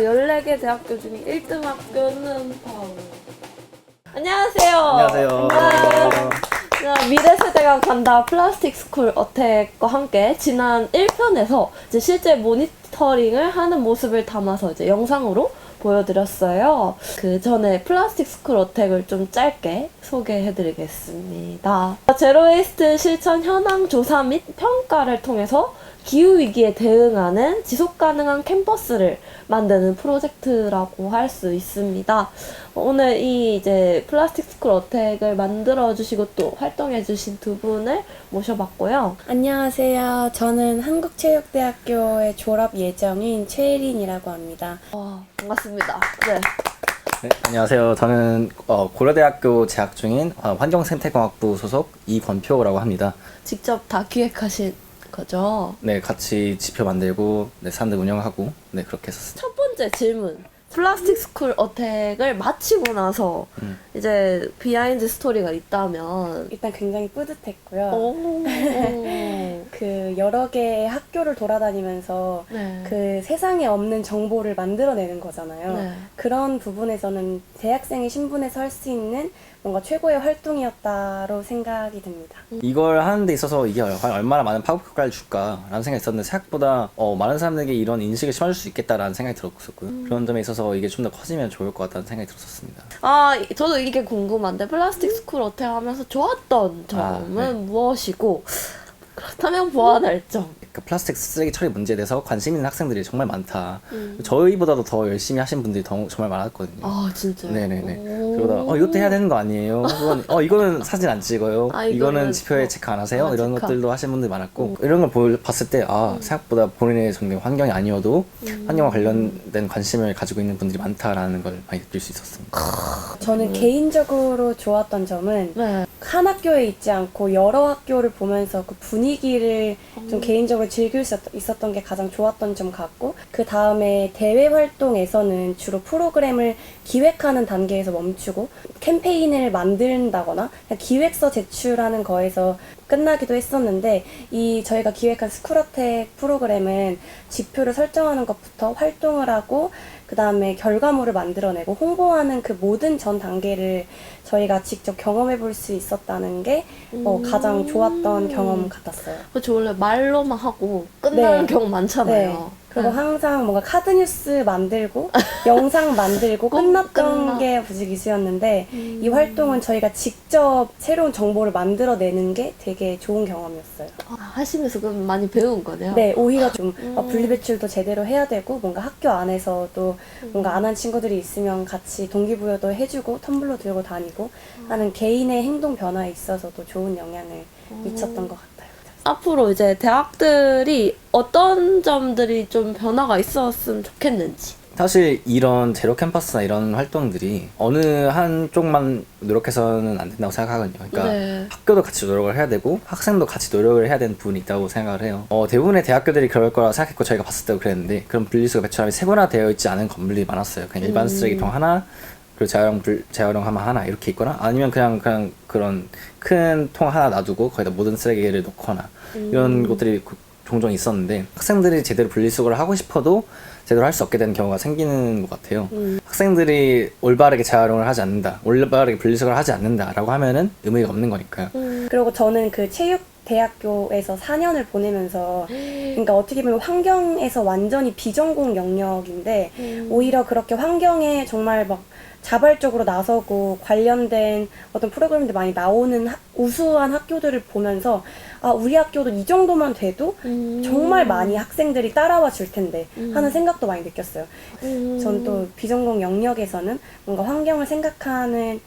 14개 대학교 중에 1등 학교는 바로 안녕하세요. 안녕하세요. 안녕. 자, 미래 세대가 간다 플라스틱 스쿨 어택과 함께 지난 1편에서 이제 실제 모니터링을 하는 모습을 담아서 이제 영상으로 보여드렸어요. 그 전에 플라스틱 스쿨 어택을 좀 짧게 소개해드리겠습니다. 제로웨이스트 실천 현황 조사 및 평가를 통해서 기후 위기에 대응하는 지속 가능한 캠퍼스를 만드는 프로젝트라고 할 수 있습니다. 오늘 이 이제 플라스틱 스쿨 어택을 만들어 주시고 또 활동해 주신 두 분을 모셔봤고요. 안녕하세요. 저는 한국체육대학교의 졸업 예정인 최혜린이라고 합니다. 와, 반갑습니다. 네. 네, 안녕하세요. 저는 어, 고려대학교 재학 중인 어, 환경생태공학부 소속 이권표라고 합니다. 직접 다 기획하신 거죠. 네, 같이 지표 만들고 네, 사람들 운영하고 네 그렇게 했었습니다. 첫 번째 질문. 플라스틱 스쿨 어택을 마치고 나서 음. 이제 비하인드 스토리가 있다면 일단 굉장히 뿌듯했고요. 오. 그 여러 개의 학교를 돌아다니면서 네. 그 세상에 없는 정보를 만들어내는 거잖아요. 네. 그런 부분에서는 대학생의 신분에서 할 수 있는 뭔가 최고의 활동이었다로 생각이 듭니다. 이걸 하는 데 있어서 이게 얼- 얼마나 많은 파급 효과를 줄까라는 생각이 있었는데 생각보다 어, 많은 사람들에게 이런 인식을 심어줄 수 있겠다라는 생각이 들었었고요. 음. 그런 점에 있어서 이게 좀 더 커지면 좋을 것 같다는 생각이 들었었습니다. 아, 이- 저도 이게 궁금한데 플라스틱 스쿨 어택 하면서 좋았던 점은 아, 네. 무엇이고 그렇다면 보완 할 점. 그 플라스틱 쓰레기 처리 문제에 대해서 관심 있는 학생들이 정말 많다. 음. 저희보다도 더 열심히 하신 분들이 더, 정말 많았거든요. 아, 진짜요? 네네네. 오. 그러다 어 이것도 해야 되는 거 아니에요? 그건 어 이거는 사진 안 찍어요. 아, 이거는, 이거는 지표에 뭐, 체크 안 하세요? 아, 이런 체크. 것들도 하신 분들 이 많았고 이런 걸 볼- 봤을 때 아 생각보다 본인의 전경 환경이 아니어도 음. 환경과 관련된 관심을 가지고 있는 분들이 많다라는 걸 많이 느낄 수 있었습니다. 저는 개인적으로 좋았던 점은 네. 한 학교에 있지 않고 여러 학교를 보면서 그 분위기를 좀 개인적으로 즐길 수 있었던 게 가장 좋았던 점 같고 그 다음에 대외 활동에서는 주로 프로그램을 기획하는 단계에서 멈추고 캠페인을 만든다거나 기획서 제출하는 거에서 끝나기도 했었는데 이 저희가 기획한 스쿨어택 프로그램은 지표를 설정하는 것부터 활동을 하고 그 다음에 결과물을 만들어내고 홍보하는 그 모든 전 단계를 저희가 직접 경험해 볼 수 있었다는 게 어, 가장 좋았던 경험 같았어요. 그렇죠. 원래 말로만 하고 끝나는 네. 경우 많잖아요. 그리고 네. 항상 뭔가 카드 뉴스 만들고 영상 만들고 꼭 끝났던. 게 부지기수였는데 음. 이 활동은 저희가 직접 새로운 정보를 만들어내는 게 되게 좋은 경험이었어요. 아, 하시면서 그럼 많이 배운 거네요. 네, 오히려 좀 음. 어, 분리배출도 제대로 해야 되고 뭔가 학교 안에서도 뭔가 안 한 친구들이 있으면 같이 동기부여도 해주고 텀블러 들고 다니고 하는 개인의 행동 변화에 있어서도 좋은 영향을 미쳤던 것 같아요. 앞으로 이제 대학들이 어떤 점들이 좀 변화가 있었으면 좋겠는지. 사실 이런 제로 캠퍼스나 이런 활동들이 어느 한쪽만 노력해서는 안 된다고 생각하거든요. 그러니까 네. 학교도 같이 노력을 해야 되고 학생도 같이 노력을 해야 되는 부분이 있다고 생각을 해요. 어, 대부분의 대학교들이 그럴 거라 생각했고 저희가 봤을 때도 그랬는데 그런 분리수거 배출함이 세분화되어 있지 않은 건물이 많았어요. 그냥 일반 음. 쓰레기통 하나 그리고 재활용 불, 재활용 하면 하나 이렇게 있거나 아니면 그냥 그냥 그런 큰 통 하나 놔두고 거기다 모든 쓰레기를 놓거나 이런 것들이 그- 종종 있었는데 학생들이 제대로 분리수거를 하고 싶어도 제대로 할 수 없게 되는 경우가 생기는 것 같아요. 음. 학생들이 올바르게 재활용을 하지 않는다, 올바르게 분리수거를 하지 않는다라고 하면은 의미가 없는 거니까요. 그리고 저는 그 체육 대학교에서 4년을 보내면서 그러니까 어떻게 보면 환경에서 완전히 비전공 영역인데 음. 오히려 그렇게 환경에 정말 막 자발적으로 나서고 관련된 어떤 프로그램들 많이 나오는 학- 우수한 학교들을 보면서 아 우리 학교도 이 정도만 돼도 음. 정말 많이 학생들이 따라와 줄 텐데 음. 하는 생각도 많이 느꼈어요. 음. 전또 비전공 영역에서는 뭔가 환경을 생각하는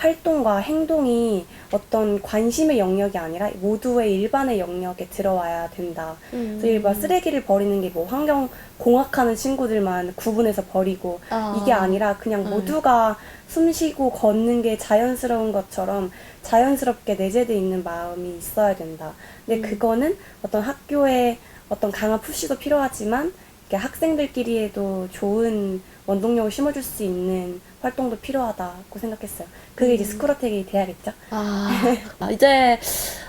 활동과 행동이 어떤 관심의 영역이 아니라 모두의 일반의 영역에 들어와야 된다. 음. 그래서 일반 쓰레기를 버리는 게 뭐 환경 공학하는 친구들만 구분해서 버리고 아. 이게 아니라 그냥 네. 모두가 숨 쉬고 걷는 게 자연스러운 것처럼 자연스럽게 내재돼 있는 마음이 있어야 된다. 근데 음. 그거는 어떤 학교에 어떤 강한 푸시도 필요하지만 학생들끼리에도 좋은 원동력을 심어줄 수 있는 활동도 필요하다고 생각했어요. 그게 이제 스쿨어택이 돼야겠죠? 아, 아, 이제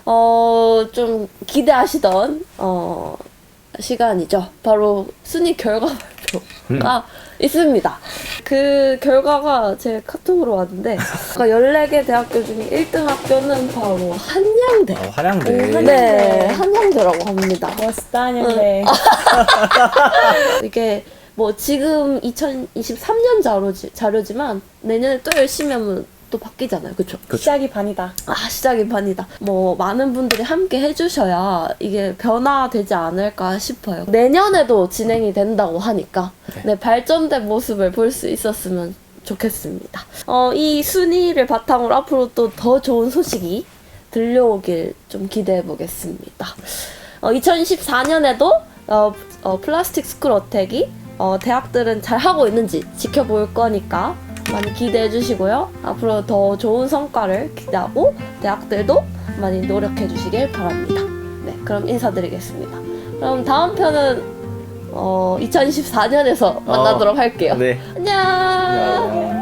어 좀 기대하시던 어 시간이죠. 바로 순위 결과 발표가 있습니다. 그 결과가 제 카톡으로 왔는데 아까 14개 대학교 중에 1등 학교는 바로 한양대. 어, 화량대. 오, 한양- 네, 한양대라고 합니다. 멋있다 한양대. 이게 뭐 지금 2023년 자료지, 자료지만 내년에 또 열심히 하면 또 바뀌잖아요. 그쵸? 시작이 반이다. 아, 시작이 반이다. 뭐, 많은 분들이 함께 해주셔야 이게 변화되지 않을까 싶어요. 내년에도 진행이 된다고 하니까, 네, 발전된 모습을 볼 수 있었으면 좋겠습니다. 어, 이 순위를 바탕으로 앞으로 또 더 좋은 소식이 들려오길 좀 기대해 보겠습니다. 어, 2014년에도 어, 어, 플라스틱 스쿨 어택이 어, 대학들은 잘 하고 있는지 지켜볼 거니까 많이 기대해 주시고요. 앞으로 더 좋은 성과를 기대하고 대학들도 많이 노력해 주시길 바랍니다. 네, 그럼 인사드리겠습니다. 그럼 다음 편은 어, 2024년에서 만나도록 할게요. 네. 안녕. 안녕.